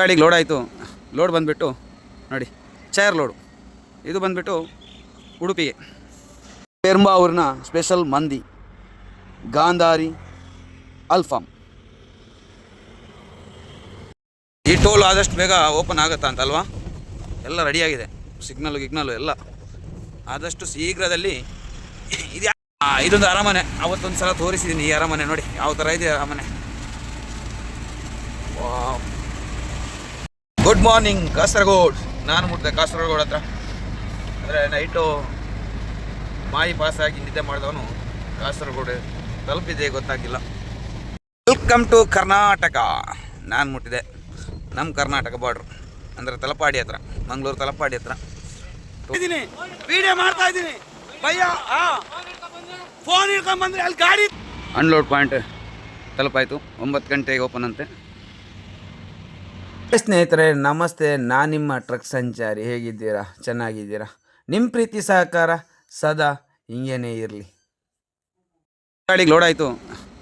ಗಾಡಿಗೆ ಲೋಡ್ ಆಯಿತು. ಲೋಡ್ ಬಂದುಬಿಟ್ಟು, ನೋಡಿ ಚೇರ್ ಲೋಡು ಇದು ಬಂದುಬಿಟ್ಟು ಉಡುಪಿಗೆ. ಪೆರ್ಂಬಾವೂರಿನ ಸ್ಪೆಷಲ್ ಮಂದಿ, ಗಾಂಧಾರಿ ಅಲ್ಫಾಮ್ ಈ ಟೋಲ್ ಆದಷ್ಟು ಬೇಗ ಓಪನ್ ಆಗುತ್ತಾ ಅಂತಲ್ವಾ? ಎಲ್ಲ ರೆಡಿಯಾಗಿದೆ ಸಿಗ್ನಲ್ ಗಿಗ್ನಲ್ಲು ಎಲ್ಲ. ಆದಷ್ಟು ಶೀಘ್ರದಲ್ಲಿ ಇದು ಇದೊಂದು ಅರಮನೆ. ಅವತ್ತೊಂದು ಸಲ ತೋರಿಸಿದ್ದೀನಿ ಈ ಅರಮನೆ ನೋಡಿ, ಯಾವ ಥರ ಇದೆ ಅರಮನೆ. ಗುಡ್ ಮಾರ್ನಿಂಗ್ ಕಾಸರಗೋಡ್ ನಾನು ಮುಟ್ಟಿದೆ ಕಾಸರಗೋಡ್ ಹತ್ರ. ಅಂದರೆ ನೈಟು ಮಾಯಿ ಪಾಸಾಗಿ ನಿದ್ದೆ ಮಾಡಿದವನು ಕಾಸರಗೋಡ್ ತಲುಪಿದೆ ಗೊತ್ತಾಗಿಲ್ಲ. ವೆಲ್ಕಮ್ ಟು ಕರ್ನಾಟಕ ನಾನು ಮುಟ್ಟಿದೆ. ನಮ್ಮ ಕರ್ನಾಟಕ ಬಾರ್ಡ್ರು ಅಂದರೆ ತಲಪಾಡಿ ಹತ್ರ. ಮಂಗಳೂರು ತಲಪಾಡಿ ಹತ್ರ. ಇದ್ದೀನಿ ವಿಡಿಯೋ ಮಾಡ್ತಾ ಇದ್ದೀನಿ ಭಯ್ಯ ಫೋನ್ ಹಿಡ್ಕೊಂಡ್ಬಂದ್ರೆ ಅಲ್ಲಿ ಗಾಡಿ ಅನ್ಲೋಡ್ ಪಾಯಿಂಟ್ ತಲುಪಾಯಿತು. ಒಂಬತ್ತು ಗಂಟೆಗೆ ಓಪನ್ ಅಂತೆ. ಸ್ನೇಹಿತರೆ, ನಮಸ್ತೆ. ನಾನು ನಿಮ್ಮ ಟ್ರಕ್ ಸಂಚಾರಿ. ಹೇಗಿದ್ದೀರಾ? ಚೆನ್ನಾಗಿದ್ದೀರಾ? ನಿಮ್ಮ ಪ್ರೀತಿ ಸಹಕಾರ ಸದಾ ಹಿಂಗೇನೇ ಇರಲಿ. ಗಾಡಿಗೆ ಲೋಡ್ ಆಯಿತು.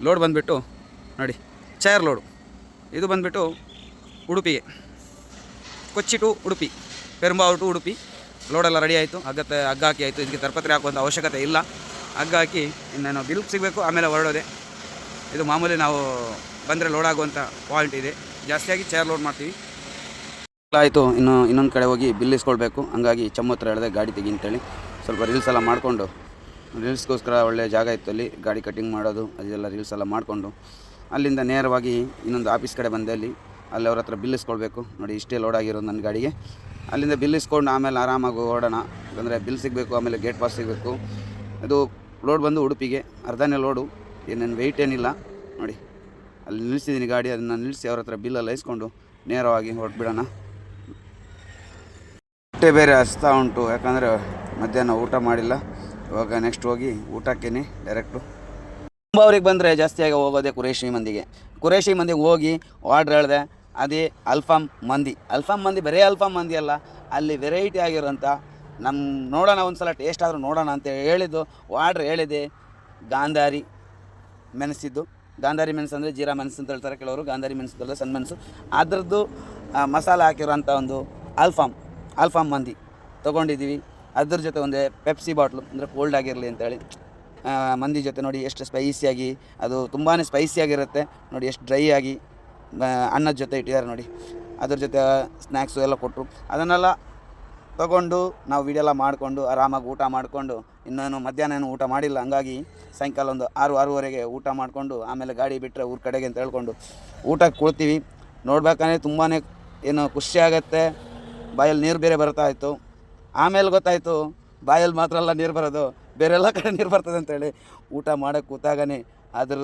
ಲೋಡ್ ಬಂದುಬಿಟ್ಟು, ನೋಡಿ ಚೇರ್ ಲೋಡು ಇದು ಬಂದುಬಿಟ್ಟು ಉಡುಪಿಗೆ ಕೊಚ್ಚಿ ಟು ಉಡುಪಿ. ಪೆರುಂಬಾವೂರು ಟು ಉಡುಪಿ. ಲೋಡೆಲ್ಲ ರೆಡಿ ಆಯಿತು. ಹಗ್ಗತ್ತೆ, ಹಗ್ಗ ಹಾಕಿ ಆಯಿತು. ಇದಕ್ಕೆ ತರಪತ್ರೆ ಹಾಕುವಂಥ ಅವಶ್ಯಕತೆ ಇಲ್ಲ. ಹಗ್ಗ ಹಾಕಿ ಇನ್ನೇನು ಬಿಲ್ಕ್ ಸಿಗಬೇಕು, ಆಮೇಲೆ ಹೊರಡೋದೆ. ಇದು ಮಾಮೂಲಿ ನಾವು ಬಂದರೆ ಲೋಡ್ ಆಗುವಂಥ ಪಾಯಿಂಟ್ ಇದೆ. ಜಾಸ್ತಿಯಾಗಿ ಚೇರ್ ಲೋಡ್ ಮಾಡ್ತೀವಿ. ಆಯಿತು, ಇನ್ನು ಇನ್ನೊಂದು ಕಡೆ ಹೋಗಿ ಬಿಲ್ ಇಸ್ಕೊಳ್ಬೇಕು. ಹಂಗಾಗಿ ಚಮ್ಮ ಹತ್ರ ಹೇಳಿದೆ ಗಾಡಿ ತೆಗಿ ಅಂತೇಳಿ. ಸ್ವಲ್ಪ ರೀಲ್ಸ್ ಎಲ್ಲ ಮಾಡಿಕೊಂಡು ರೀಲ್ಸ್ಗೋಸ್ಕರ ಒಳ್ಳೆ ಜಾಗ ಇತ್ತು ಅಲ್ಲಿ, ಗಾಡಿ ಕಟ್ಟಿಂಗ್ ಮಾಡೋದು, ಅದೆಲ್ಲ ರೀಲ್ಸ್ ಎಲ್ಲ ಮಾಡಿಕೊಂಡು, ಅಲ್ಲಿಂದ ನೇರವಾಗಿ ಇನ್ನೊಂದು ಆಫೀಸ್ ಕಡೆ ಬಂದೆ ಅಲ್ಲಿ. ಅಲ್ಲಿ ಅವ್ರ ಹತ್ರ ಬಿಲ್ ಇಸ್ಕೊಳ್ಬೇಕು. ನೋಡಿ, ಇಷ್ಟೇ ಲೋಡ್ ಆಗಿರೋದು ನನ್ನ ಗಾಡಿಗೆ. ಅಲ್ಲಿಂದ ಬಿಲ್ ಇಸ್ಕೊಂಡು ಆಮೇಲೆ ಆರಾಮಾಗಿ ಓಡೋಣ. ಯಾಕಂದರೆ ಬಿಲ್ ಸಿಗಬೇಕು, ಆಮೇಲೆ ಗೇಟ್ ಪಾಸ್ ಸಿಗಬೇಕು. ಅದು ಲೋಡ್ ಬಂದು ಉಡುಪಿಗೆ, ಅರ್ಧನೇ ಲೋಡು ಏನೇನು ವೆಯ್ಟ್ ಏನಿಲ್ಲ. ನೋಡಿ. ಅಲ್ಲಿ ನಿಲ್ಲಿಸಿದ್ದೀನಿ ಗಾಡಿ, ಅದನ್ನು ನಿಲ್ಲಿಸಿ ಅವ್ರ ಹತ್ರ ಬಿಲ್ಲೆಲ್ಲ ಇಸ್ಕೊಂಡು ನೇರವಾಗಿ ಹೊರಟ್ಬಿಡೋಣ. ಹೊಟ್ಟೆ ಬೇರೆ ಹಸ್ತಾ ಉಂಟು, ಯಾಕಂದರೆ ಮಧ್ಯಾಹ್ನ ಊಟ ಮಾಡಿಲ್ಲ. ಇವಾಗ ನೆಕ್ಸ್ಟ್ ಹೋಗಿ ಊಟಕ್ಕೇನೆ ಡೈರೆಕ್ಟು ತುಂಬ ಅವ್ರಿಗೆ ಬಂದರೆ ಜಾಸ್ತಿಯಾಗಿ ಹೋಗೋದೆ ಕುರೇಶಿ ಮಂದಿಗೆ. ಕುರೇಶಿ ಮಂದಿಗೆ ಹೋಗಿ ಆರ್ಡ್ರ್ ಹೇಳಿದೆ, ಅದೇ ಅಲ್ಫಾಮ್ ಮಂದಿ. ಅಲ್ಫಾಮ್ ಮಂದಿ ಬರೀ ಅಲ್ಫಾಮ್ ಮಂದಿ ಅಲ್ಲ, ಅಲ್ಲಿ ವೆರೈಟಿ ಆಗಿರೋಂಥ ನಮ್ಮ ನೋಡೋಣ ಒಂದು ಸಲ ಟೇಸ್ಟ್ ಆದರೂ ನೋಡೋಣ ಅಂತ ಹೇಳಿದ್ದು ಆರ್ಡ್ರ್ ಹೇಳಿದೆ, ಗಾಂಧಾರಿ ಮೆಣಸಿದ್ದು ಗಾಂಧಾರಿ ಮೆಣಸು ಅಂದರೆ ಜೀರಾ ಮೆಣಸು ಅಂತ ಹೇಳ್ತಾರೆ. ಕೆಲವರು ಗಾಂಧಾರಿ ಮೆಣಸು ಅಂತಲ್ಲ ಸಣ್ಣ ಮೆಣಸು. ಅದರದ್ದು ಮಸಾಲೆ ಹಾಕಿರೋಂಥ ಒಂದು ಆಲ್ಫಾಮ್ ಆಲ್ಫಾಮ್ ಮಂದಿ ತೊಗೊಂಡಿದ್ದೀವಿ. ಅದ್ರ ಜೊತೆ ಒಂದೇ ಪೆಪ್ಸಿ ಬಾಟ್ಲು ಅಂದರೆ ಕೋಲ್ಡ್ ಆಗಿರಲಿ ಅಂತೇಳಿ ಮಂದಿ ಜೊತೆ ನೋಡಿ ಎಷ್ಟು ಸ್ಪೈಸಿಯಾಗಿ ಅದು ತುಂಬಾ ಸ್ಪೈಸಿಯಾಗಿರುತ್ತೆ ನೋಡಿ ಎಷ್ಟು ಡ್ರೈ ಆಗಿ ಅನ್ನದ ಜೊತೆ ಇಟ್ಟಿದ್ದಾರೆ ನೋಡಿ. ಅದ್ರ ಜೊತೆ ಸ್ನ್ಯಾಕ್ಸು ಎಲ್ಲ ಕೊಟ್ಟರು ಅದನ್ನೆಲ್ಲ ತಗೊಂಡು ನಾವು ವಿಡಿಯೋ ಎಲ್ಲ ಮಾಡಿಕೊಂಡು ಆರಾಮಾಗಿ ಊಟ ಮಾಡಿಕೊಂಡು ಇನ್ನೇನು ಮಧ್ಯಾಹ್ನ ಏನು ಊಟ ಮಾಡಿಲ್ಲ. ಹಂಗಾಗಿ ಸಾಯಂಕಾಲ ಒಂದು ಆರು, ಆರೂವರೆಗೆ ಊಟ ಮಾಡಿಕೊಂಡು ಆಮೇಲೆ ಗಾಡಿ ಬಿಟ್ಟರೆ ಊರ ಕಡೆಗೆ ಅಂತ ಹೇಳ್ಕೊಂಡು ಊಟಕ್ಕೆ ಕೊಡ್ತೀವಿ ನೋಡ್ಬೇಕಂದ್ರೆ ತುಂಬಾ ಏನು ಖುಷಿ ಆಗುತ್ತೆ. ಬಾಯಲ್ಲಿ ನೀರು ಬೇರೆ ಬರ್ತಾ ಇತ್ತು. ಆಮೇಲೆ ಗೊತ್ತಾಯಿತು, ಬಾಯಲ್ಲಿ ಮಾತ್ರ ಅಲ್ಲ ನೀರು ಬರೋದು. ಬೇರೆಲ್ಲ ಕಡೆ ನೀರು ಬರ್ತದೆ ಅಂತೇಳಿ ಊಟ ಮಾಡೋಕ್ಕೆ ಕೂತಾಗನೇ ಅದ್ರ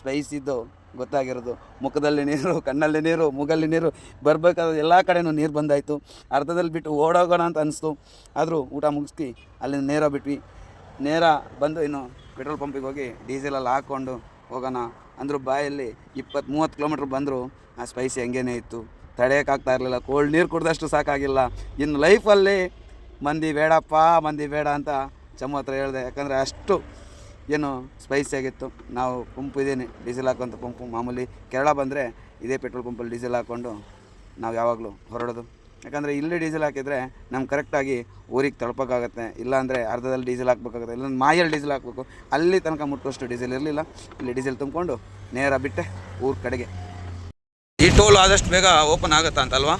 ಸ್ಪೈಸಿದ್ದು ಗೊತ್ತಾಗಿರೋದು. ಮುಖದಲ್ಲಿ ನೀರು, ಕಣ್ಣಲ್ಲಿ ನೀರು, ಮೂಗಲ್ಲಿ ನೀರು ಬರಬೇಕಾದ್ರೆ ಎಲ್ಲ ಕಡೆನೂ ನೀರು ಬಂದಾಯಿತು. ಅರ್ಧದಲ್ಲಿ ಬಿಟ್ಟು ಓಡೋಗೋಣ ಅಂತ ಅನಿಸ್ತು. ಆದರೂ ಊಟ ಮುಗಿಸ್ತಿ ಅಲ್ಲಿಂದ ನೇರ ಬಿಟ್ವಿ. ನೇರ ಬಂದು ಇನ್ನು ಪೆಟ್ರೋಲ್ ಪಂಪಿಗೆ ಹೋಗಿ ಡೀಸೆಲಲ್ಲಿ ಹಾಕ್ಕೊಂಡು ಹೋಗೋಣ. ಅಂದರು ಬಾಯಲ್ಲಿ ಇಪ್ಪತ್ತು ಮೂವತ್ತು ಕಿಲೋಮೀಟ್ರ್ ಬಂದರೂ, ಆ ಸ್ಪೈಸಿ ಹಂಗೇನೇ ಇತ್ತು. ತಡೆಯೋಕ್ಕಾಗ್ತಾ ಇರಲಿಲ್ಲ. ಕೋಲ್ಡ್ ನೀರು ಕುಡ್ದಷ್ಟು ಸಾಕಾಗಿಲ್ಲ. ಇನ್ನು ಲೈಫಲ್ಲಿ ಮಂದಿ ಬೇಡಪ್ಪ, ಮಂದಿ ಬೇಡ ಅಂತ ಚಮ್ಮ ಹತ್ರ ಹೇಳಿದೆ. ಯಾಕಂದರೆ ಅಷ್ಟು ಏನು ಸ್ಪೈಸಿಯಾಗಿತ್ತು ನಾವು ಪಂಪ್ ಇದೇನೆ, ಡೀಸೆಲ್ ಹಾಕೋಂಥ ಪಂಪು ಮಾಮೂಲಿ. ಕೇರಳ ಬಂದರೆ ಇದೇ ಪೆಟ್ರೋಲ್ ಪಂಪಲ್ಲಿ ಡೀಸೆಲ್ ಹಾಕ್ಕೊಂಡು ನಾವು ಯಾವಾಗಲೂ ಹೊರಡೋದು. ಯಾಕಂದರೆ ಇಲ್ಲಿ ಡೀಸೆಲ್ ಹಾಕಿದರೆ ನಮ್ಗೆ ಕರೆಕ್ಟಾಗಿ ಊರಿಗೆ ತಲುಪೋಕ್ಕಾಗತ್ತೆ. ಇಲ್ಲಾಂದರೆ ಅರ್ಧದಲ್ಲಿ ಡೀಸೆಲ್ ಹಾಕ್ಬೇಕಾಗುತ್ತೆ. ಇಲ್ಲೊಂದು ಮಾಯಲ್ಲಿ ಡೀಸೆಲ್ ಹಾಕಬೇಕು. ಅಲ್ಲಿ ತನಕ ಮುಟ್ಟುವಷ್ಟು ಡೀಸೆಲ್ ಇರಲಿಲ್ಲ. ಇಲ್ಲಿ ಡೀಸೆಲ್ ತುಂಬಿಕೊಂಡು ನೇರ ಬಿಟ್ಟೆ ಊರ ಕಡೆಗೆ. ಈ ಟೋಲ್ ಆದಷ್ಟು ಬೇಗ ಓಪನ್ ಆಗುತ್ತಾ ಅಂತಲ್ವಾ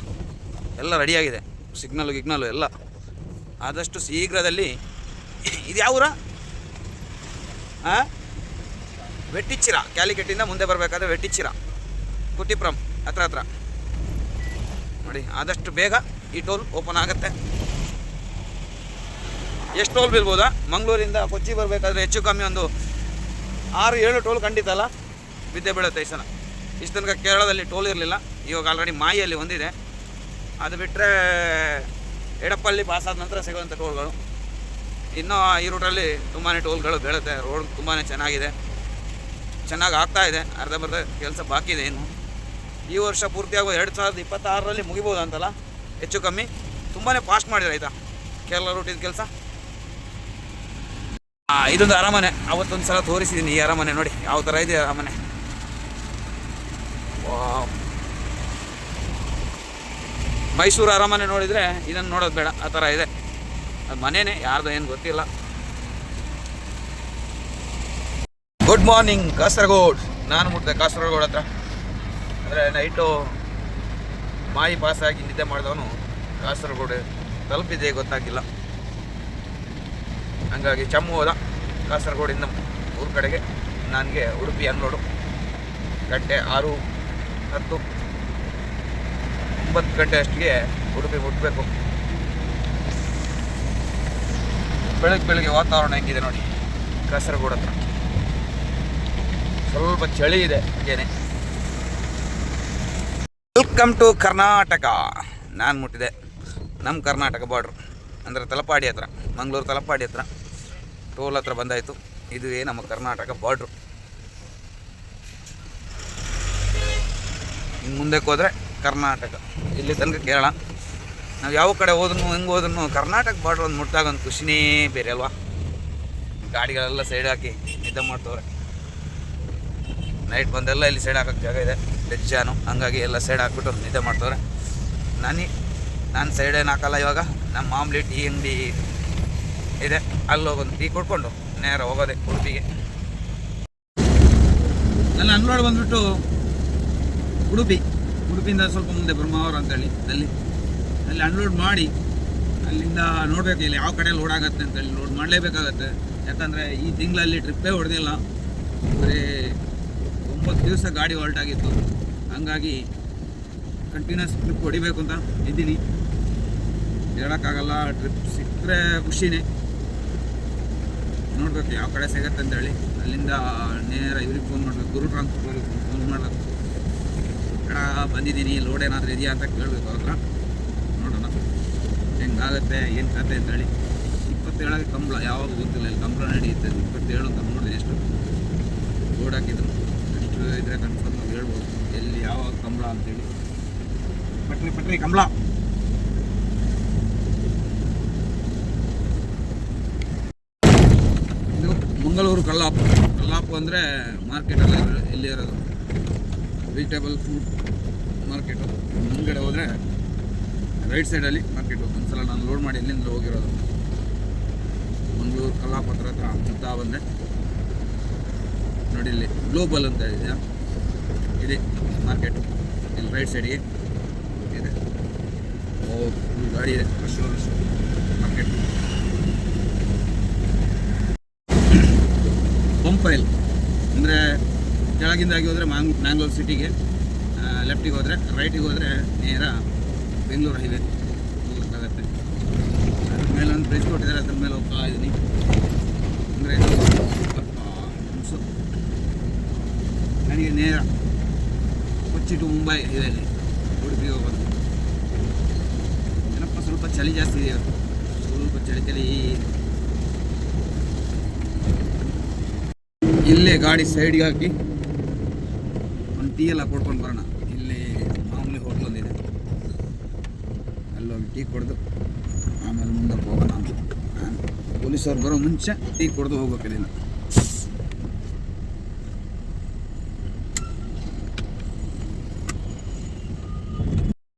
ಎಲ್ಲ ರೆಡಿಯಾಗಿದೆ ಸಿಗ್ನಲ್ ಗಿಗ್ನಲ್ಲು ಎಲ್ಲ. ಆದಷ್ಟು ಶೀಘ್ರದಲ್ಲಿ ಇದು ಯಾವ ಊರ? ಹಾಂ ವೆಟ್ಟಿಚ್ಚಿರ? ಕ್ಯಾಲಿಕೆಟ್ಟಿಂದ ಮುಂದೆ ಬರಬೇಕಾದ್ರೆ ವೆಟ್ಟಿಚ್ಚಿರ? ಕುಟ್ಟಿಪುರಂ, ಹತ್ರ ಹತ್ರ. ನೋಡಿ, ಆದಷ್ಟು ಬೇಗ ಈ ಟೋಲ್ ಓಪನ್ ಆಗುತ್ತೆ. ಎಷ್ಟು ಟೋಲ್ ಬೀಳ್ಬೋದಾ? ಮಂಗಳೂರಿಂದ ಕೊಚ್ಚಿ ಬರಬೇಕಾದ್ರೆ ಹೆಚ್ಚು ಕಮ್ಮಿ ಒಂದು ಆರು, ಏಳು ಟೋಲ್ ಖಂಡಿತ ಅಲ್ಲ. ಬಿದ್ದೆ ಬೀಳುತ್ತೆ ಈ ಸಲ. ಇಷ್ಟು ತನಕ ಕೇರಳದಲ್ಲಿ ಟೋಲ್ ಇರಲಿಲ್ಲ. ಇವಾಗ ಆಲ್ರೆಡಿ ಮಾಯಿಯಲ್ಲಿ ಹೊಂದಿದೆ ಅದು ಬಿಟ್ಟರೆ ಎಡಪ್ಪಲ್ಲಿ ಪಾಸ್ ಆದ ನಂತರ ಸಿಗುವಂಥ ಟೋಲ್ಗಳು. ಇನ್ನೂ ಈ ರೂಟಲ್ಲಿ ತುಂಬಾ ಟೋಲ್ಗಳು ಬೀಳುತ್ತೆ. ರೋಡ್ ತುಂಬಾ ಚೆನ್ನಾಗಿದೆ. ಚೆನ್ನಾಗಿ ಆಗ್ತಾ ಇದೆ. ಅರ್ಧಂಬರ್ಧ ಕೆಲಸ ಬಾಕಿ ಇದೆ ಇನ್ನು. ಈ ವರ್ಷ ಪೂರ್ತಿಯಾಗುವ ಎರಡು ಸಾವಿರದ ಇಪ್ಪತ್ತಾರರಲ್ಲಿ ಮುಗಿಬೋದು ಅಂತಲ್ಲ ಹೆಚ್ಚು ಕಮ್ಮಿ. ತುಂಬಾ ಫಾಸ್ಟ್ ಮಾಡಿದ್ರು ಆಯಿತಾ? ಕೇರಳ ರೂಟಿನ ಕೆಲಸ? ಇದೊಂದು ಅರಮನೆ. ಅವತ್ತೊಂದು ಸಲ ತೋರಿಸಿದ್ದೀನಿ ಈ ಅರಮನೆ ನೋಡಿ. ಯಾವ ಥರ ಇದೆ ಅರಮನೆ. ಮೈಸೂರು ಅರಮನೆ ನೋಡಿದರೆ ಇದನ್ನು ನೋಡೋದು ಬೇಡ. ಆ ಥರ ಇದೆ. ಅದು ಮನೇನೆ, ಯಾರ್ದು ಏನು ಗೊತ್ತಿಲ್ಲ. Good morning Kasaragod. ನಾನು ಮುಟ್ಟಿದೆ ಕಾಸರಗೋಡ್ ಹತ್ರ. ಅಂದರೆ ನೈಟು ಮಾಯಿ ಪಾಸಾಗಿ ನಿದ್ದೆ ಮಾಡಿದವನು ಕಾಸರಗೋಡು. ತಲುಪಿದೆ ಗೊತ್ತಾಗಿಲ್ಲ. ಹಂಗಾಗಿ ಚಮ್ಮು ಹೋದ ಕಾಸರಗೋಡಿಂದ ಊರ ಕಡೆಗೆ. ನನಗೆ ಉಡುಪಿ ಅನ್ನೋಡು ಗಂಟೆ ಆರು, ಹತ್ತು, ಒಂಬತ್ತು ಗಂಟೆ ಅಷ್ಟಿಗೆ ಉಡುಪಿ ಮುಟ್ಟಬೇಕು ಬೆಳಗ್ಗೆ ಬೆಳಗ್ಗೆ ವಾತಾವರಣ ಹೆಂಗಿದೆ ನೋಡಿ, ಕಾಸರಗೋಡು ಹತ್ರ. ಸ್ವಲ್ಪ ಚಳಿ ಇದೆ, ಏನೇ. ವೆಲ್ಕಮ್ ಟು ಕರ್ನಾಟಕ ನಾನು ಮುಟ್ಟಿದೆ. ನಮ್ಮ ಕರ್ನಾಟಕ ಬಾರ್ಡ್ರು ಅಂದರೆ ತಲಪಾಡಿ ಹತ್ರ, ಮಂಗಳೂರು ತಲಪಾಡಿ ಹತ್ರ. ಟೋಲ್ ಹತ್ರ ಬಂದಾಯಿತು. ಇದುವೇ ನಮ್ಮ ಕರ್ನಾಟಕ ಬಾರ್ಡ್ರು ಇನ್ನು ಮುಂದಕ್ಕೆ ಹೋದರೆ ಕರ್ನಾಟಕ. ಇಲ್ಲಿ ತನಕ ಕೇರಳ. ನಾವು ಯಾವ ಕಡೆ ಹೋದ್ರು ಹೆಂಗೆ ಹೋದ್ರು ಕರ್ನಾಟಕ ಬಾರ್ಡ್ರ್ ಒಂದು ಮುಟ್ಟಾಗ ಒಂದು ಖುಷಿನೇ ಬೇರೆ ಅಲ್ವಾ? ಗಾಡಿಗಳೆಲ್ಲ ಸೈಡ್ ಹಾಕಿ ನಿದ್ದೆ ಮಾಡ್ತವ್ರೆ. ನೈಟ್ ಬಂದೆಲ್ಲ ಇಲ್ಲಿ ಸೈಡ್ ಹಾಕೋಕ್ಕೆ ಜಾಗ ಇದೆ. ಬೆಜ್ಜಾನು. ಹಂಗಾಗಿ ಎಲ್ಲ ಸೈಡ್ ಹಾಕ್ಬಿಟ್ಟು ನಿದ್ದೆ ಮಾಡ್ತವ್ರೆ. ನಾನು ನಾನು ಸೈಡ್ ಏನು ಹಾಕಲ್ಲ ಇವಾಗ. ನಮ್ಮ ಮಾಮೂಲಿ ಟೀ ಅಂಗಡಿ ಇದೆ. ಅಲ್ಲಿ ಹೋಗೋದು ಟೀ ಕೊಡ್ಕೊಂಡು ನೇರ ಹೋಗೋದೆ ಉಡುಪಿಗೆ. ನನ್ನ ಅನ್ಲೋಡ್ ಬಂದ್ಬಿಟ್ಟು ಉಡುಪಿ. ಉಡುಪಿಯಿಂದ ಸ್ವಲ್ಪ ಮುಂದೆ ಬ್ರಹ್ಮಾವರ ಅಂತೇಳಿ. ಅಲ್ಲಿ ಅಲ್ಲಿ ಅನ್ಲೋಡ್ ಮಾಡಿ ಅಲ್ಲಿಂದ ನೋಡಬೇಕು ಇಲ್ಲಿ ಯಾವ ಕಡೆ ಲೋಡ್ ಆಗುತ್ತೆ ಅಂತೇಳಿ. ಲೋಡ್ ಮಾಡಲೇಬೇಕಾಗತ್ತೆ. ಯಾಕಂದರೆ ಈ ತಿಂಗಳಲ್ಲಿ ಟ್ರಿಪ್ಪೇ ಹೊಡೆದಿಲ್ಲ. ಬರೀ ಒಂಬತ್ತು ದಿವಸ ಗಾಡಿ ಹೊಲ್ಟಾಗಿತ್ತು ಹಂಗಾಗಿ ಕಂಟಿನ್ಯೂಸ್ ಟ್ರಿಪ್ ಹೊಡಿಬೇಕು ಅಂತ ಇದ್ದೀನಿ. ಹೇಳೋಕ್ಕಾಗಲ್ಲ ಟ್ರಿಪ್ ಸಿಕ್ಕರೆ ಖುಷಿನೇ. ನೋಡಬೇಕು ಯಾವ ಕಡೆ ಸಿಗತ್ತೆ ಅಂತೇಳಿ. ಅಲ್ಲಿಂದ ನೇರ ಇವ್ರಿಗೆ ಫೋನ್ ಮಾಡಬೇಕು, ಗುರು ಟ್ರಾನ್ಸ್ಪೋರ್ಟ್ ಫೋನ್ ಮಾಡಬೇಕು. ಅಣ್ಣ ಬಂದಿದ್ದೀನಿ ಲೋಡ್ ಏನಾದರೂ ಇದೆಯಾ ಅಂತ ಕೇಳಬೇಕು ಅವ್ರ ನೋಡೋಣ. ಹೆಂಗಾಗುತ್ತೆ, ಏನು ಕತೆ ಅಂತೇಳಿ. ಇಪ್ಪತ್ತೇಳಾಗಿ ಕಂಬಳ, ಯಾವಾಗ ಗೊತ್ತಿಲ್ಲ, ಇಲ್ಲಿ ಕಂಬಳ ನಡೆಯುತ್ತೆ ಇಪ್ಪತ್ತೇಳು ಅಂತ ನೋಡಿದೆ ಎಷ್ಟು. ಲೋಡ್ ಹಾಕಿದ್ರು. ಎಷ್ಟು ಇದ್ರೆ ಕನ್ಫರ್ಮ್ ಹೇಳ್ಬೋದು. ಎಲ್ಲಿ ಯಾವಾಗ ಕಂಬಳ ಅಂತೇಳಿ. ಪಟ್ರಿ ಪಟ್ರಿ, ಕಂಬಳ. ಇದು ಮಂಗಳೂರು ಕಲ್ಲಾಪು ಕಲ್ಲಾಪು ಅಂದರೆ ಮಾರ್ಕೆಟಲ್ಲಿ ಎಲ್ಲಿ ಇರೋದು? ವೆಜಿಟೇಬಲ್ ಫ್ರೂಟ್ ಮಾರ್ಕೆಟು ಮುಂದ್ಗಡೆ ಹೋದರೆ ರೈಟ್ ಸೈಡಲ್ಲಿ ಮಾರ್ಕೆಟು ಒಂದ್ಸಲ ನಾನು ಲೋಡ್ ಮಾಡಿ ಇಲ್ಲಿಂದ ಹೋಗಿರೋದು? ಮಂಗಳೂರು ಕಲ್ಲಾಪು ಹತ್ರ ಹತ್ರ ಮುತ್ತಾ ಬಂದೆ. ನೋಡಿ ಇಲ್ಲಿ ಗ್ಲೋಬಲ್ ಅಂತ ಇದೆ ಇದೆ ಮಾರ್ಕೆಟ್ ಇಲ್ಲಿ ರೈಟ್ ಸೈಡಿಗೆ ಇದೆ. ಓ ಗಾಡಿ ಇದೆ ಮಾರ್ಕೆಟ್ ಪಂಪೈಲ್ ಅಂದರೆ ಕೆಳಗಿಂದಾಗಿ ಹೋದರೆ ಮ್ಯಾಂಗ್ ಮ್ಯಾಂಗ್ಳೂರ್ ಸಿಟಿಗೆ ಲೆಫ್ಟಿಗೆ ಹೋದರೆ ರೈಟಿಗೆ ಹೋದರೆ ನೇರ ಬೆಂಗಳೂರು ಹೈವೇ ಹೋಗೋಕ್ಕಾಗತ್ತೆ ಅದ್ರ ಮೇಲೆ ಒಂದು ಬ್ರಿಡ್ಜ್ ಕೊಟ್ಟಿದ್ದಾರೆ, ಅದ್ರ ಮೇಲೆ ಹೋಗ್ತಾ ಇದ್ದೀನಿ ಅಂದರೆ ನನಗೆ ನೇರ ಕೊಚ್ಚಿ ಟು ಮುಂಬೈ ಇದರಲ್ಲಿ ಉಡುಪಿಗೆ ಹೋಗೋದು. ಏನಪ್ಪ, ಸ್ವಲ್ಪ ಚಳಿ ಜಾಸ್ತಿ ಇದೆ. ಸ್ವಲ್ಪ ಚಳಿ ಚಳಿ. ಇಲ್ಲೇ ಗಾಡಿ ಸೈಡ್ಗೆ ಹಾಕಿ ಒಂದು ಟೀ ಎಲ್ಲ ಕೊಡ್ಕೊಂಡು ಬರೋಣ. ಇಲ್ಲಿ ಮಾಮೂಲಿ ಹೋಟ್ಲ್ ಒಂದಿದೆ ಅಲ್ಲೋಗಿ ಟೀ ಕೊಡ್ದು ಆಮೇಲೆ ಮುಂದಕ್ಕೆ ಹೋಗೋಣ ಪೊಲೀಸವ್ರು ಬರೋ ಮುಂಚೆ ಟೀ ಕೊಡ್ದು ಹೋಗ್ಬೇಕು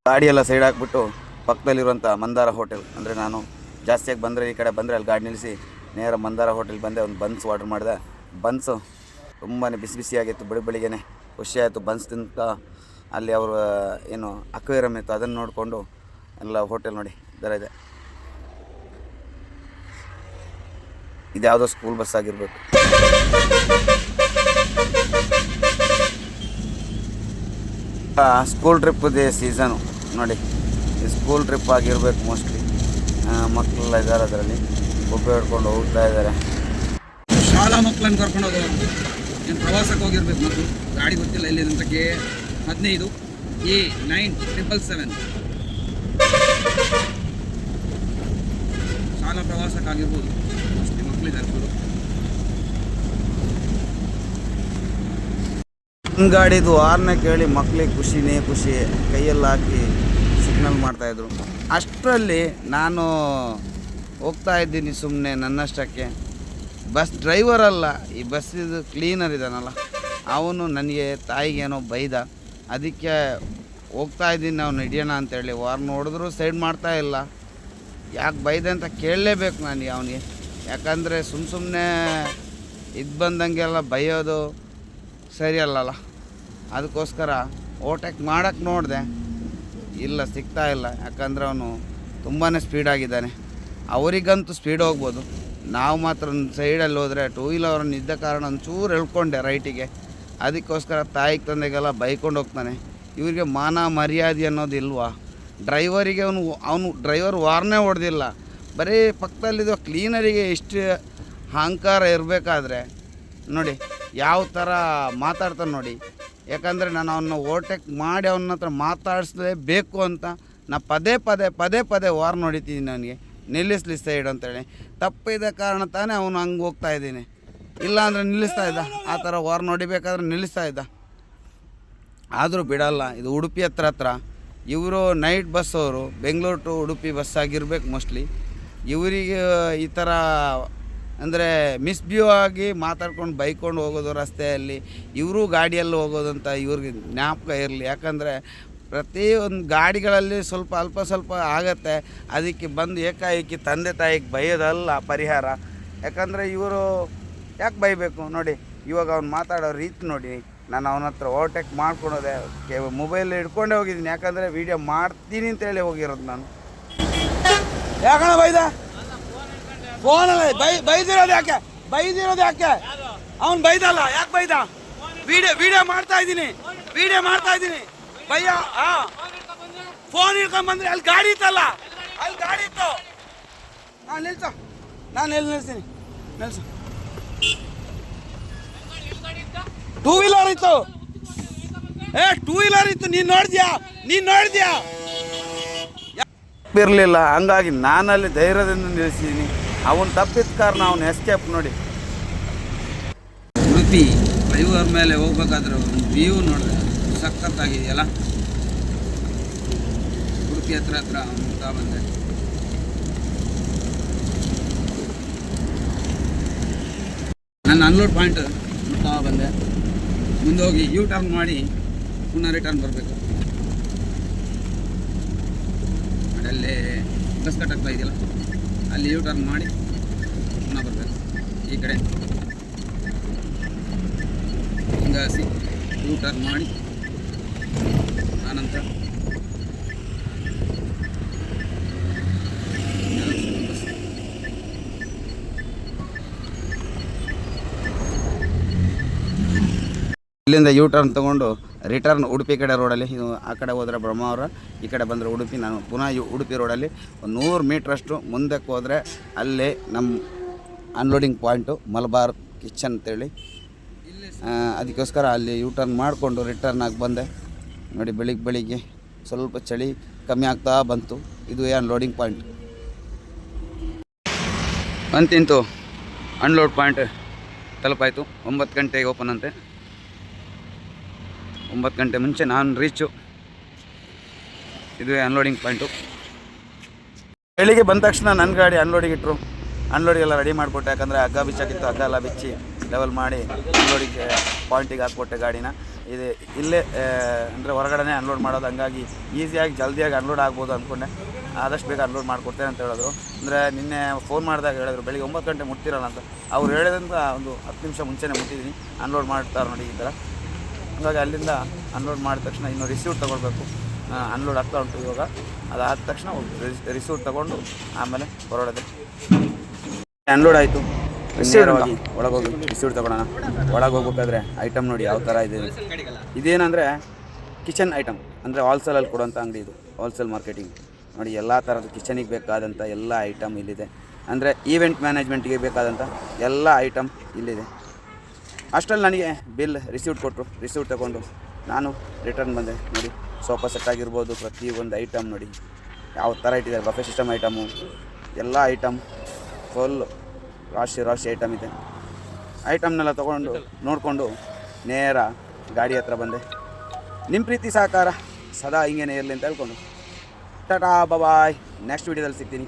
ಇಲ್ಲಿಂದ ಗಾಡಿ ಎಲ್ಲ ಸೈಡ್ ಹಾಕ್ಬಿಟ್ಟು ಪಕ್ಕದಲ್ಲಿರುವಂಥ ಮಂದಾರ ಹೋಟೆಲ್ ಅಂದರೆ ನಾನು ಜಾಸ್ತಿಯಾಗಿ ಬಂದರೆ ಈ ಕಡೆ ಬಂದರೆ ಅಲ್ಲಿ ಗಾಡಿ ನಿಲ್ಲಿಸಿ ನೇರ ಮಂದಾರ ಹೋಟೆಲ್ ಬಂದೆ, ಒಂದು ಬನ್ಸ್ ಆರ್ಡ್ರ್ ಮಾಡಿದೆ. ಬನ್ಸು ತುಂಬಾ ಬಿಸಿ ಬಿಸಿಯಾಗಿತ್ತು ಬೆಳಿಗ್ಗೆ ಬೆಳಿಗ್ಗೆನೆ. ಖುಷಿಯಾಯಿತು, ಬನ್ಸ್ ತಿಂತ ಅಲ್ಲಿ ಅವರು, ಏನು ಅಕ್ವೇರಮ್ ಇತ್ತು, ಅದನ್ನು ನೋಡಿಕೊಂಡು ಎಲ್ಲ ಹೋಟೆಲ್ ನೋಡಿ ದರ ಇದೆ. ಇದ್ಯಾವುದೋ ಸ್ಕೂಲ್ ಬಸ್ ಆಗಿರಬೇಕು. ಸ್ಕೂಲ್ ಟ್ರಿಪ್ದೇ ಸೀಸನು ನೋಡಿ ಸ್ಕೂಲ್ ಟ್ರಿಪ್ ಆಗಿರ್ಬೇಕು ಮೋಸ್ಟ್ಲಿ ಮಕ್ಕಳೆಲ್ಲ ಇದ್ದಾರೆ ಅದರಲ್ಲಿ. ಗೊಬ್ಬರ ಹಿಡ್ಕೊಂಡು ಹೋಗ್ತಾ ಇದ್ದಾರೆ. ಶಾಲಾ ಮಕ್ಕಳನ್ನು ಕರ್ಕೊಂಡು ಹೋಗೋದು ಏನು ಪ್ರವಾಸಕ್ಕೆ ಹೋಗಿರ್ಬೇಕು ಮಕ್ಕಳು ಗಾಡಿ ಗೊತ್ತಿಲ್ಲ ಎಲ್ಲಿದೆ ಅಂತ ಕೆ ಹದಿನೈದು ಎ ನೈನ್ ಟ್ರಿಪಲ್ ಸೆವೆನ್ ಶಾಲಾ ಪ್ರವಾಸಕ್ಕಾಗಿರ್ಬೋದು ಮೋಸ್ಟ್ಲಿ ಮಕ್ಕಳಿದ್ದಾರೆ ಗಾಡಿದು ಹಾರ್ನ ಕೇಳಿ ಮಕ್ಕಳಿಗೆ ಖುಷಿನೇ ಖುಷಿ, ಕೈಯಲ್ಲಿ ಹಾಕಿ ಸಿಗ್ನಲ್ ಮಾಡ್ತಾಯಿದ್ರು ಅಷ್ಟರಲ್ಲಿ ನಾನು ಹೋಗ್ತಾ ಇದ್ದೀನಿ ಸುಮ್ಮನೆ ನನ್ನಷ್ಟಕ್ಕೆ. ಬಸ್ ಡ್ರೈವರ್ ಅಲ್ಲ, ಈ ಬಸ್ಸಿದು ಕ್ಲೀನರ್ ಇದ್ದಾನಲ್ಲ ಅವನು ನನಗೆ ತಾಯಿಗೇನೋ ಬೈದ. ಅದಕ್ಕೆ ಹೋಗ್ತಾ ಇದ್ದೀನಿ ಅವನು ಹಿಡಿಯೋಣ ಅಂತೇಳಿ. ವಾರ್ ನೋಡಿದ್ರು ಸೈಡ್ ಮಾಡ್ತಾ ಇಲ್ಲ. ಯಾಕೆ ಬೈದೆ ಅಂತ ಕೇಳಲೇಬೇಕು ನನಗೆ ಅವನಿಗೆ. ಯಾಕಂದರೆ ಸುಮ್ಮ ಸುಮ್ಮನೆ ಇದು ಬಂದಂಗೆಲ್ಲ ಬೈಯೋದು ಸರಿ ಅಲ್ಲಲ್ಲ. ಅದಕ್ಕೋಸ್ಕರ ಓಟೆಕ್ ಮಾಡೋಕ್ಕೆ ನೋಡಿದೆ. ಇಲ್ಲ, ಸಿಗ್ತಾ ಇಲ್ಲ. ಯಾಕಂದರೆ ಅವನು ತುಂಬಾ ಸ್ಪೀಡಾಗಿದ್ದಾನೆ. ಅವರಿಗಂತೂ ಸ್ಪೀಡ್ ಹೋಗ್ಬೋದು. ನಾವು ಮಾತ್ರ ಒಂದು ಸೈಡಲ್ಲಿ ಹೋದರೆ ಟೂ ವೀಲರನ್ನು ಇದ್ದ ಕಾರಣ ಒಂಚೂರು ಎಳ್ಕೊಂಡೆ ರೈಟಿಗೆ. ಅದಕ್ಕೋಸ್ಕರ ತಾಯಿಗೆ ತಂದೆಗೆಲ್ಲ ಬೈಕೊಂಡು ಹೋಗ್ತಾನೆ. ಇವರಿಗೆ ಮಾನ ಮರ್ಯಾದೆ ಅನ್ನೋದು ಇಲ್ವಾ? ಡ್ರೈವರಿಗೆ ಅವನು ಅವನು ಡ್ರೈವರ್ ವಾರ್ನೇ ಹೊಡೆದಿಲ್ಲ. ಬರೀ ಪಕ್ಕದಲ್ಲಿದ್ದ ಕ್ಲೀನರಿಗೆ ಎಷ್ಟು ಅಹಂಕಾರ ಇರಬೇಕಾದ್ರೆ, ನೋಡಿ, ಯಾವ ಥರ ಮಾತಾಡ್ತಾನೆ ನೋಡಿ. ಯಾಕಂದರೆ ನಾನು ಅವನ್ನ ಓವರ್ಟೇಕ್ ಮಾಡಿ ಅವನ ಹತ್ರ ಮಾತಾಡಿಸಲೇಬೇಕು ಅಂತ ನಾ ಪದೇ ಪದೇ ಪದೇ ಪದೇ ವಾರ್ ನೋಡಿದ್ದೀನಿ ನನಗೆ. ನಿಲ್ಲಿಸ್ಲಿ ಸೈಡ್ ಅಂತೇಳಿ. ತಪ್ಪಿದ ಕಾರಣ ತಾನೇ ಅವನು ಹಂಗೆ ಹೋಗ್ತಾ ಇದ್ದೀನಿ. ಇಲ್ಲ ಅಂದರೆ ನಿಲ್ಲಿಸ್ತಾ ಇದ್ದ? ಆ ಥರ ವಾರ್ ನೋಡಿಬೇಕಾದ್ರೆ ನಿಲ್ಲಿಸ್ತಾ ಇದ್ದ? ಆದರೂ ಬಿಡಲ್ಲ, ಇದು ಉಡುಪಿ ಹತ್ರ ಹತ್ರ. ಇವರು ನೈಟ್ ಬಸ್ ಅವರು, ಬೆಂಗಳೂರು ಟು ಉಡುಪಿ ಬಸ್ ಆಗಿರ್ಬೇಕು ಮೋಸ್ಟ್ಲಿ ಇವರಿಗೆ ಈ ಥರ ಅಂದರೆ ಮಿಸ್ಬ್ಯೂ ಆಗಿ ಮಾತಾಡ್ಕೊಂಡು ಬೈಕೊಂಡು ಹೋಗೋದು ರಸ್ತೆಯಲ್ಲಿ, ಇವರು ಗಾಡಿಯಲ್ಲಿ ಹೋಗೋದಂತ ಇವ್ರಿಗೆ ಜ್ಞಾಪಕ ಇರಲಿ. ಯಾಕಂದರೆ ಪ್ರತಿಯೊಂದು ಗಾಡಿಗಳಲ್ಲಿ ಸ್ವಲ್ಪ ಅಲ್ಪ ಸ್ವಲ್ಪ ಆಗತ್ತೆ. ಅದಕ್ಕೆ ಬಂದು ಏಕಾಏಕಿ ತಂದೆ ತಾಯಿಗೆ ಬೈಯೋದಲ್ಲ ಪರಿಹಾರ. ಯಾಕಂದರೆ ಇವರು ಯಾಕೆ ಬೈಬೇಕು? ನೋಡಿ, ಇವಾಗ ಅವ್ನು ಮಾತಾಡೋ ರೀತಿ ನೋಡಿ, ನಾನು ಅವನ ಹತ್ರ ಓವರ್ಟೇಕ್ ಮಾಡ್ಕೊಳೋದೆ ಮೊಬೈಲ್ ಹಿಡ್ಕೊಂಡೇ ಹೋಗಿದ್ದೀನಿ. ಯಾಕಂದರೆ ವೀಡಿಯೋ ಮಾಡ್ತೀನಿ ಅಂತೇಳಿ ಹೋಗಿರೋದು ನಾನು. ಯಾಕಣ ಬೈದ? ಫೋನಲ್ಲಿ ಬೈ, ಬೈದಿರೋದು ಯಾಕೆ? ಬೈದಿರೋದು ಯಾಕೆ? ಅವ್ನು ಬೈದಲ್ಲ, ಯಾಕೆ ಬೈದ? ವಿಡಿಯೋ ವಿಡಿಯೋ ಮಾಡ್ತಾ ಇದ್ದೀನಿ. ವಿಡಿಯೋ ಮಾಡ್ತಾ ಇದ್ದೀನಿ. ಬಯ್ಯ ಹಾ ಫೋನ್ ಹಿಡ್ಕೊಂಡ್ ಬಂದ್ರೆ ಅಲ್ಲಿ ಗಾಡಿ ಇತ್ತಲ್ಲ? ಅಲ್ಲಿ ಗಾಡಿ ಇತ್ತು. ನಾನು ನಿಲ್ತ ನಾನು ಎಲ್ಲಿ ನಿಲ್ತೀನಿ ನಿಲ್ಸು. ಟೂ ವೀಲರ್ ಇತ್ತು. ಏ ಟೂ ವೀಲರ್ ಇತ್ತು. ನೀನು ನೋಡಿದ್ಯಾ? ನೀನು ನೋಡಿದ್ಯಾ? ಇರಲಿಲ್ಲ. ಹಂಗಾಗಿ ನಾನಲ್ಲಿ ಧೈರ್ಯದಿಂದ ನಿಲ್ಲಿಸಿದ್ದೀನಿ ಅವನು ತಪ್ಪಿದ ಕಾರಣ ಅವನು ಎಸ್ಕೇಪ್ ನೋಡಿ. ಉಡುಪಿ ಫ್ಲೈಓವರ್ ಮೇಲೆ ಹೋಗ್ಬೇಕಾದ್ರೆ ಒಂದು ವ್ಯೂ ನೋಡಿದ್ರೆ ಸಖತ್ತಾಗಿದೆಯಲ್ಲ? ಉಡುಪಿ ಹತ್ರ ಹತ್ರ ಬಂದೆ. ನನ್ನ ಅನ್ಲೋಡ್ ಪಾಯಿಂಟ್ ಮುಟ್ಟಾ ಬಂದೆ. ಮುಂದೆ ಹೋಗಿ ಯೂ ಟರ್ನ್ ಮಾಡಿ ಪುನಃ ರಿಟರ್ನ್ ಬರಬೇಕು. ಅಲ್ಲೇ ಬಸ್ ಕಟ್ಟಾಗ್ತಾ ಇದೆಯಲ್ಲ? ಅಲ್ಲಿ ಯೂ ಟರ್ನ್ ಮಾಡಿ ಪುನಃ ಬರಬೇಕು ಈ ಕಡೆ. ಹಿಂಗಾಸಿ ಯೂ ಟರ್ನ್ ಮಾಡಿ ಆನಂತರ ಇಲ್ಲಿಂದ ಯೂ ಟರ್ನ್ ತೊಗೊಂಡು ರಿಟರ್ನ್ ಉಡುಪಿ ಕಡೆ ರೋಡಲ್ಲಿ, ಇದು ಆ ಕಡೆ ಹೋದರೆ ಬ್ರಹ್ಮಾವರ ಈ ಕಡೆ ಬಂದರೆ ಉಡುಪಿ, ನಾನು ಪುನಃ ಈ ಉಡುಪಿ ರೋಡಲ್ಲಿ ಒಂದು ನೂರು ಮೀಟ್ರಷ್ಟು ಮುಂದಕ್ಕೆ ಹೋದರೆ ಅಲ್ಲೇ ನಮ್ಮ ಅನ್ಲೋಡಿಂಗ್ ಪಾಯಿಂಟು ಮಲಬಾರ್ ಕಿಚನ್ ಅಂತೇಳಿ ಅದಕ್ಕೋಸ್ಕರ ಅಲ್ಲಿ ಯೂ ಟರ್ನ್ ಮಾಡಿಕೊಂಡು ರಿಟರ್ನ್ ಆಗಿ ಬಂದೆ. ನೋಡಿ ಬೆಳಿಗ್ಗೆ ಬೆಳಿಗ್ಗೆ ಸ್ವಲ್ಪ ಚಳಿ ಕಮ್ಮಿ ಆಗ್ತಾ ಬಂತು. ಇದು ಅನ್ಲೋಡಿಂಗ್ ಪಾಯಿಂಟ್ ಬಂತಿಂತು ಅನ್ಲೋಡ್ ಪಾಯಿಂಟ್ ತಲುಪಾಯಿತು. ಒಂಬತ್ತು ಗಂಟೆಗೆ ಓಪನ್ ಅಂತೆ. ಒಂಬತ್ತು ಗಂಟೆ ಮುಂಚೆ ನಾನು ರೀಚು. ಇದುವೇ ಅನ್ಲೋಡಿಂಗ್ ಪಾಯಿಂಟು ಬೆಳಿಗ್ಗೆ ಬಂದ ತಕ್ಷಣ ನನ್ನ ಗಾಡಿ ಅನ್ಲೋಡಿಗೆ ಇಟ್ಟರು ಅನ್ಲೋಡಿಗೆ ಎಲ್ಲ ರೆಡಿ ಮಾಡಿಕೊಟ್ಟೆ. ಯಾಕಂದರೆ ಹಗ್ಗ ಬಿಚ್ಚಾಕಿತ್ತು, ಹಗ್ಗ ಎಲ್ಲ ಬಿಚ್ಚಿ ಲೆವೆಲ್ ಮಾಡಿ ಅನ್ಲೋಡಿಗೆ ಪಾಯಿಂಟಿಗೆ ಹಾಕ್ಕೊಟ್ಟೆ ಗಾಡಿನ. ಇದು ಇಲ್ಲೇ ಅಂದರೆ ಹೊರಗಡೆನೇ ಅನ್ಲೋಡ್ ಮಾಡೋದು. ಹಂಗಾಗಿ ಈಸಿಯಾಗಿ ಜಲ್ದಿಯಾಗಿ ಅನ್ಲೋಡ್ ಆಗ್ಬೋದು ಅಂದ್ಕೊಂಡೆ ಆದಷ್ಟು ಬೇಗ ಅನ್ಲೋಡ್ ಮಾಡಿಕೊಡ್ತೇನೆ ಅಂತ ಹೇಳಿದ್ರು. ಅಂದರೆ ನಿನ್ನೆ ಫೋನ್ ಮಾಡಿದಾಗ ಹೇಳಿದ್ರು, ಬೆಳಿಗ್ಗೆ ಒಂಬತ್ತು ಗಂಟೆ ಮುಟ್ತಿರಲ್ಲ ಅಂತ. ಅವ್ರು ಹೇಳಿದಂತ ಒಂದು ಹತ್ತು ನಿಮಿಷ ಮುಂಚೆನೇ ಮುಟ್ಟಿದ್ದೀನಿ. ಅನ್ಲೋಡ್ ಮಾಡ್ತಾರೆ ನೋಡಿ ಈ ಥರ. ಹಾಗಾಗಿ ಅಲ್ಲಿಂದ ಅನ್ಲೋಡ್ ಮಾಡಿದ ತಕ್ಷಣ ಇನ್ನು ರಿಸೀವ್ಟ್ ತೊಗೊಳ್ಬೇಕು. ಅನ್ಲೋಡ್ ಆಗ್ತಾ ಉಂಟು ಇವಾಗ. ಅದಾದ ತಕ್ಷಣ ರಿಸೀವ್ಟ್ ತೊಗೊಂಡು ಆಮೇಲೆ ಹೊರಡೋದೆ. ಅನ್ಲೋಡ್ ಆಯಿತು. ಒಳಗೆ ಒಳಗೋಗಿ ರಿಸೀವ್ಟ್ ತೊಗೊಳೋಣ ಒಳಗೆ ಹೋಗ್ಬೇಕಾದ್ರೆ ಐಟಮ್ ನೋಡಿ ಯಾವ ಥರ ಇದೆ ಇದೇನಂದರೆ ಕಿಚನ್ ಐಟಮ್ ಅಂದರೆ ಹೋಲ್ಸೇಲಲ್ಲಿ ಕೊಡುವಂಥ ಅಂಗಡಿ ಇದು. ಹೋಲ್ಸೇಲ್ ಮಾರ್ಕೆಟಿಂಗ್ ನೋಡಿ ಎಲ್ಲ ಥರದ ಕಿಚನಿಗೆ ಬೇಕಾದಂಥ ಎಲ್ಲ ಐಟಮ್ ಇಲ್ಲಿದೆ. ಅಂದರೆ ಈವೆಂಟ್ ಮ್ಯಾನೇಜ್ಮೆಂಟ್ಗೆ ಬೇಕಾದಂಥ ಎಲ್ಲ ಐಟಮ್ ಇಲ್ಲಿದೆ. ಅಷ್ಟರಲ್ಲಿ ನನಗೆ ಬಿಲ್ ರಿಸೀವ್ಟ್ ಕೊಟ್ಟರು ರಿಸೀವ್ಟ್ ತಗೊಂಡು ನಾನು ರಿಟರ್ನ್ ಬಂದೆ ನೋಡಿ. ಸೋಫಾ ಸೆಟ್ ಆಗಿರ್ಬೋದು, ಪ್ರತಿಯೊಂದು ಐಟಮ್ ನೋಡಿ. ಯಾವ ಥರ ಇಟ್ಟಿದ್ದಾರೆ, ಬಫೆ ಸಿಸ್ಟಮ್ ಐಟಮು, ಎಲ್ಲ ಐಟಮ್ ಫುಲ್ ರಾಶಿ ರಾಶಿ ಐಟಮ್ ಇದೆ. ಐಟಮ್ನೆಲ್ಲ ತೊಗೊಂಡು ನೋಡಿಕೊಂಡು ನೇರ ಗಾಡಿ ಹತ್ರ ಬಂದೆ. ನಿಮ್ಮ ಪ್ರೀತಿ ಸಹಕಾರ ಸದಾ ಹಿಂಗೇನೆ ಇರಲಿ ಅಂತ ಹೇಳ್ಕೊಂಡು. ಟಾಟಾ ಬಾಯ್ ನೆಕ್ಸ್ಟ್ ವೀಡಿಯೋದಲ್ಲಿ ಸಿಗ್ತೀನಿ.